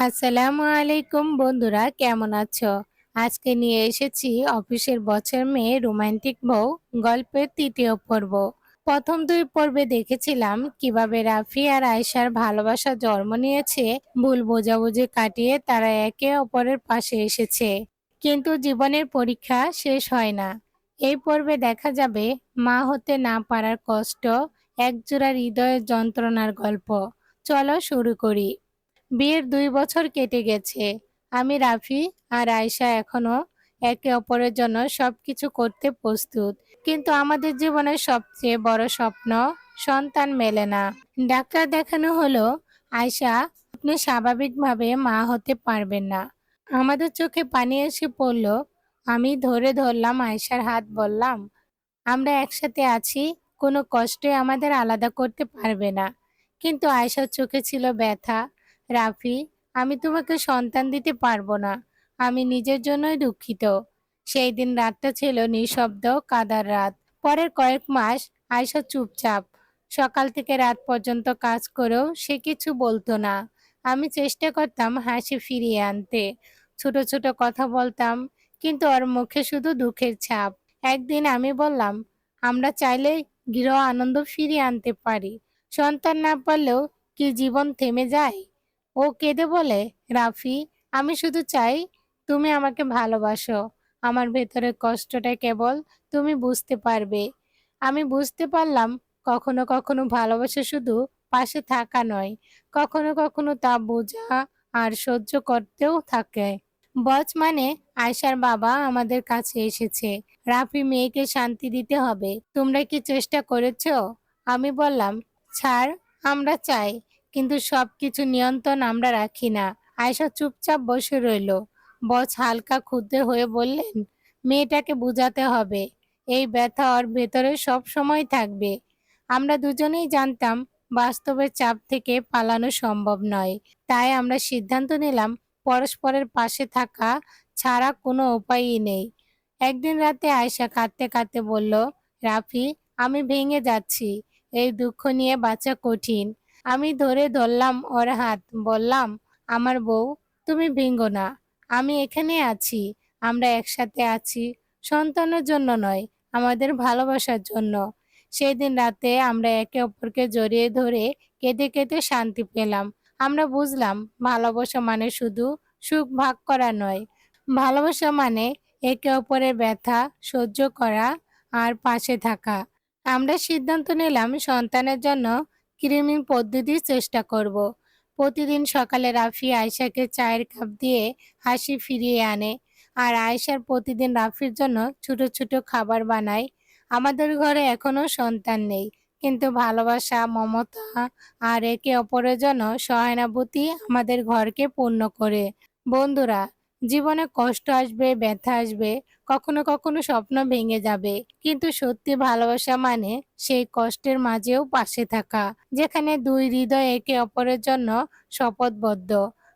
আসসালামু আলাইকুম বন্ধুরা, কেমন আছো? আজকে নিয়ে এসেছি অফিসের বছর মেয়ে রোমান্টিক বউ গল্পের তৃতীয় পর্ব। প্রথম দুই পর্বে দেখেছিলাম কীভাবে রাফি আর আয়সার ভালোবাসা জন্ম নিয়েছে, ভুল বোঝাবুঝি কাটিয়ে তারা একে অপরের পাশে এসেছে। কিন্তু জীবনের পরীক্ষা শেষ হয় না। এই পর্বে দেখা যাবে মা হতে না পারার কষ্ট, একজোড়া হৃদয়ের যন্ত্রণার গল্প। চলো শুরু করি। বিয়ের দুই বছর কেটে গেছে। আমি রাফি আর আয়শা এখনও একে অপরের জন্য সবকিছু করতে প্রস্তুত। কিন্তু আমাদের জীবনের সবচেয়ে বড় স্বপ্ন সন্তান মেলে না। ডাক্তার দেখানো হলো, আয়শা আপনি স্বাভাবিকভাবে মা হতে পারবেন না। আমাদের চোখে পানি এসে পড়ল, আমি ধরে ধরলাম আয়শার হাত, বললাম, আমরা একসাথে আছি, কোনো কষ্টে আমাদের আলাদা করতে পারবে না। কিন্তু আয়শার চোখে ছিল ব্যথা রাফি, আমি তোমাকে সন্তান দিতে পারব না। আমি নিজের জন্যই দুঃখিত। সেই দিন রাতটা ছিল নিঃশব্দ, কাদার রাত। পরের কয়েক মাস আয়সা চুপচাপ। সকাল থেকে রাত পর্যন্ত কাজ করেও সে কিছু বলতো না। আমি চেষ্টা করতাম হাসি ফিরিয়ে আনতে। ছোট ছোট কথা বলতাম, কিন্তু ওর মুখে শুধু দুঃখের ছাপ। একদিন আমি বললাম, আমরা চাইলে গৃহ আনন্দ ফিরিয়ে আনতে পারি। সন্তান না পারলেও কি জীবন থেমে যায়? ও কেঁদে বলে, রাফি, আমি শুধু চাই তুমি আমাকে ভালোবাসো। আমার ভেতরের কষ্টটা কেবল তুমি বুঝতে পারবে। আমি বুঝতে পারলাম কখনো কখনো ভালোবাসা শুধু পাশে থাকা নয়, কখনো কখনো তা বোঝা আর সহ্য করতেও থাকে। বচ মানে আয়সার বাবা আমাদের কাছে এসেছে। রাফি, মেয়েকে শান্তি দিতে হবে। তোমরা কি চেষ্টা করেছ? আমি বললাম, ছাড়, আমরা চাই। কিন্তু সবকিছু নিয়ন্ত্রণ আমরা রাখি না। আয়সা চুপচাপ বসে রইল। বস হালকা ক্ষুদ্র হয়ে বললেন, মেয়েটাকে বুঝাতে হবে। এই ব্যথা ওর ভেতরে সব সময় থাকবে। আমরা দুজনেই জানতাম বাস্তবের চাপ থেকে পালানো সম্ভব নয়। তাই আমরা সিদ্ধান্ত নিলাম পরস্পরের পাশে থাকা ছাড়া কোনো উপায়ই নেই। একদিন রাতে আয়সা কাঁদতে কাঁদতে বলল, রাফি, আমি ভেঙে যাচ্ছি। এই দুঃখ নিয়ে বাঁচা কঠিন। আমি ধরে ধরলাম ওর হাত, বললাম, আমার বউ, তুমি ভেঙ্গো না। আমি এখানে আছি, আমরা একসাথে আছি। সন্তানের জন্য নয়, আমাদের ভালোবাসার জন্য। সেদিন রাতে আমরা একে অপরকে জড়িয়ে ধরে কেঁদে কেঁদে শান্তি পেলাম। আমরা বুঝলাম, ভালোবাসা মানে শুধু সুখ ভাগ করা নয়। ভালোবাসা মানে একে অপরের ব্যথা সহ্য করা আর পাশে থাকা। আমরা সিদ্ধান্ত নিলাম সন্তানের জন্য কৃমিং পদ্ধতির চেষ্টা করব। প্রতিদিন সকালে রাফি আয়সাকে চায়ের কাপ দিয়ে হাসি ফিরিয়ে আনে আর আয়সার প্রতিদিন রাফির জন্য ছোট ছোট খাবার বানায় আমাদের ঘরে এখনও সন্তান নেই, কিন্তু ভালোবাসা, মমতা আর একে অপরের জন্য সহানুভূতি আমাদের ঘরকে পূর্ণ করে বন্ধুরা জীবনে কষ্ট আসবে, ব্যথা আসবে, কখনো কখনো স্বপ্ন ভেঙে যাবে। কিন্তু সত্যি ভালোবাসা মানে সেই কষ্টের মাঝেও পাশে থাকা, যেখানে দুই হৃদয় একে অপরের জন্য শপথবদ্ধ।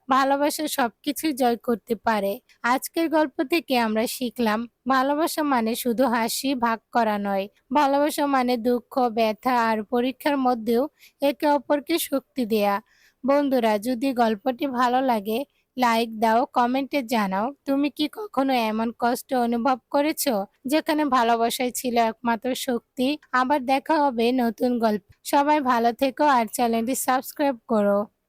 ভালোবাসা সবকিছু জয় করতে পারে। আজকের গল্প থেকে আমরা শিখলাম, ভালোবাসা মানে শুধু হাসি ভাগ করা নয়। ভালোবাসা মানে দুঃখ, ব্যথা আর পরীক্ষার মধ্যেও একে অপরকে শক্তি দেয়া। বন্ধুরা, যদি গল্পটি ভালো লাগে লাইক দাও কমেন্টে জানাও, তুমি কি কখনো এমন কষ্ট অনুভব করেছ? যেখানে ভালোবাসাই ছিল একমাত্র শক্তি। আবার দেখা হবে নতুন গল্প। সবাই ভালো থেকো আর চ্যানেলটি সাবস্ক্রাইব করো।